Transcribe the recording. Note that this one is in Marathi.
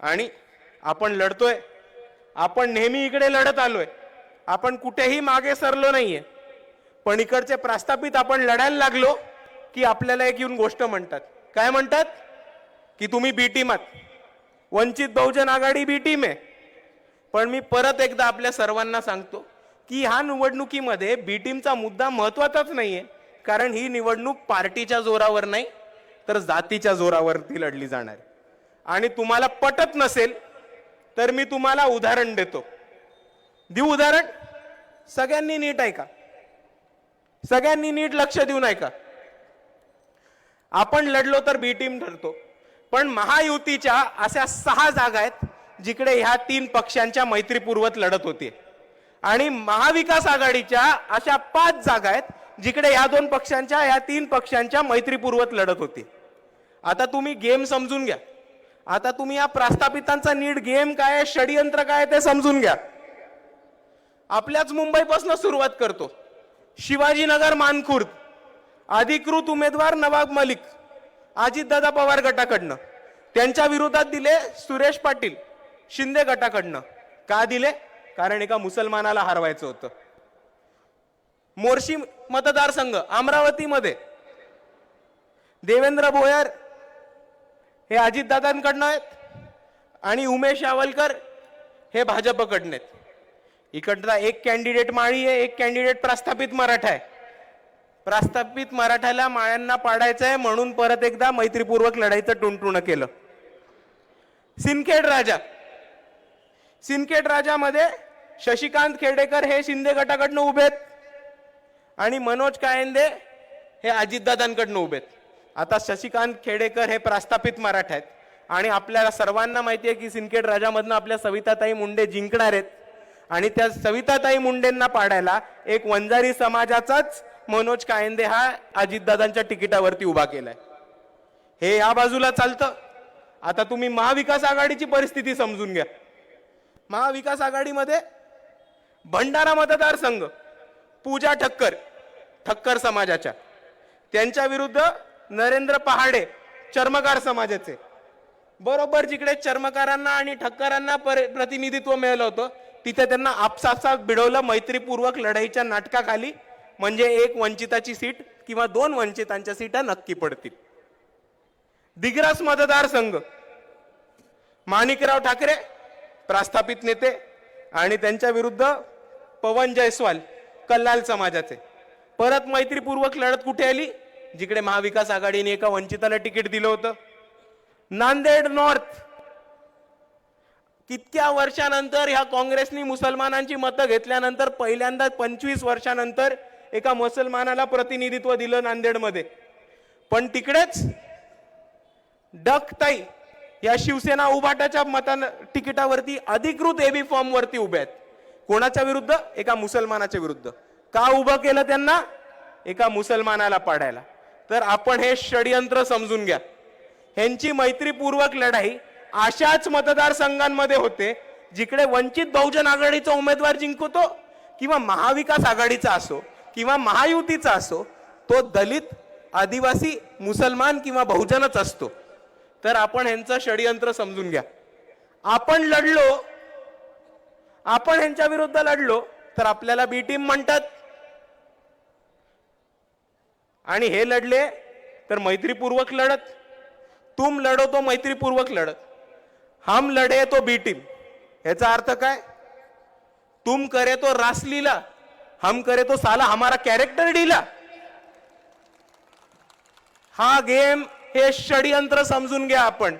आणि आपण लढतोय. आपण नेहमी इकडे लढत आलोय. आपण कुठेही मागे सरलो नाहीये. पण इकडचे प्रस्थापित आपण लढायला लागलो की आपल्याला एक येऊन गोष्ट म्हणतात. काय म्हणतात? की तुम्ही बी टीम आहात. वंचित बहुजन आघाडी बी टीम आहे. पण मी परत एकदा आपल्या सर्वांना सांगतो की ह्या निवडणुकीमध्ये बी टीमचा मुद्दा महत्वाचाच नाहीये. कारण ही निवडणूक पार्टीच्या जोरावर नाही तर जातीच्या जोरावरती लढली जाणार आहे. आणि तुम्हाला पटत नसेल तर मी तुम्हाला उदाहरण देतो. देऊ उदाहरण? सगळ्यांनी नीट ऐका. सगळ्यांनी नीट लक्ष देऊन ऐका. आपण लढलो तर बी टीम ठरतो पण महायुतीच्या अशा सहा जागा आहेत जिकडे ह्या तीन पक्षांच्या मैत्रीपूर्वत लढत होती आणि महाविकास आघाडीच्या अशा पाच जागा आहेत जिकडे ह्या दोन पक्षांच्या ह्या तीन पक्षांच्या मैत्रीपूर्वत लढत होती आता तुम्ही गेम समजून घ्या. आता तुम्ही या प्रास्थापितांचा नीट गेम काय आहे, षडयंत्र काय ते समजून घ्या. आपल्याच मुंबईपासून सुरुवात करतो. शिवाजीनगर मानखुर्द. अधिकृत उमेदवार नवाब मलिक. अजितदादा पवार गटाकडनं. त्यांच्या विरोधात दिले सुरेश पाटील. शिंदे गटाकडनं. का दिले? कारण एका मुसलमानाला हरवायचं होतं. मोर्शी मतदारसंघ अमरावतीमध्ये. देवेंद्र भोयर हे अजितदादांकडनं आहेत आणि उमेश यावलकर हे भाजपकडनं आहेत. इकडचा एक कॅन्डिडेट माळी आहे एक कॅन्डिडेट प्रस्थापित मराठा आहे. प्रस्थापित मराठ्याला माळ्यांना पाडायचं आहे म्हणून परत एकदा मैत्रीपूर्वक लढाईचं टुणटुण केलं. सिनखेड राजा. सिनखेड राजामध्ये शशिकांत खेडेकर हे शिंदे गटाकडनं उभे आहेत आणि मनोज कायंदे हे अजितदादांकडनं उभे आहेत. आता शशिकांत खेडेकर हे प्रस्थापित मराठा आहेत. आणि आपल्याला सर्वांना माहिती आहे की सिंदखेड राजामधनं आपल्या सविताताई मुंडे जिंकणार आहेत. आणि त्या सविताताई मुंडेंना पाडायला एक वंजारी समाजाचाच मनोज कायंदे हा अजितदादांच्या तिकिटावरती उभा केलाय. हे या बाजूला चालतं. आता तुम्ही महाविकास आघाडीची परिस्थिती समजून घ्या. महाविकास आघाडीमध्ये भंडारा मतदारसंघ पूजा ठक्कर ठक्कर समाजाच्या त्यांच्या विरुद्ध नरेंद्र पहाडे चर्मकार समाजाचे. बरोबर जिकडे चर्मकारांना आणि ठक्करांना पर- प्रतिनिधित्व मिळालं होतं तिथे त्यांना आपसापसाप भिडवलं मैत्रीपूर्वक लढाईच्या नाटकाखाली म्हणजे एक वंचिताची सीट किंवा दोन वंचितांच्या सीटा नक्की पडतील. दिग्रास मतदारसंघ माणिकराव ठाकरे प्रस्थापित नेते आणि त्यांच्या विरुद्ध पवन जयस्वाल कल्लाल समाजाचे. परत मैत्रीपूर्वक लढत कुठे आली? जिकडे महाविकास आघाडीने एका वंचिताला तिकीट दिलं होतं. नांदेड नॉर्थ. कितक्या वर्षानंतर ह्या काँग्रेसनी मुसलमानांची मतं घेतल्यानंतर पहिल्यांदा पंचवीस वर्षानंतर एका मुसलमानाला प्रतिनिधित्व दिलं नांदेडमध्ये. पण तिकडेच डकताई या शिवसेना उभाटाच्या मतान तिकिटावरती अधिकृत एबी फॉर्मवरती उभे आहेत. कोणाच्या विरुद्ध? एका मुसलमानाच्या विरुद्ध. का उभं केलं त्यांना? एका मुसलमानाला पाडायला. तर आपण हे षडयंत्र समजून घ्या. ह्यांची मैत्रीपूर्वक लढाई अशाच मतदारसंघांमध्ये होते जिकडे वंचित बहुजन आघाडीचा उमेदवार जिंकतो किंवा महाविकास आघाडीचा असो किंवा महायुतीचा असो तो दलित आदिवासी मुसलमान किंवा बहुजनच असतो. तर आपण ह्यांचं षडयंत्र समजून घ्या. आपण लढलो आपण ह्यांच्या विरुद्ध लढलो तर आपल्याला बी टीम म्हणतात. आणि हे लढले तर मैत्रीपूर्वक लढत. तुम लढो तो मैत्रीपूर्वक लढत. हम लढे तो बी टीम. ह्याचा अर्थ काय? तुम करे तो रासलीला हम करे तो साला हमारा कॅरेक्टर डीला. हा गेम हे षडयंत्र समजून घ्या आपण.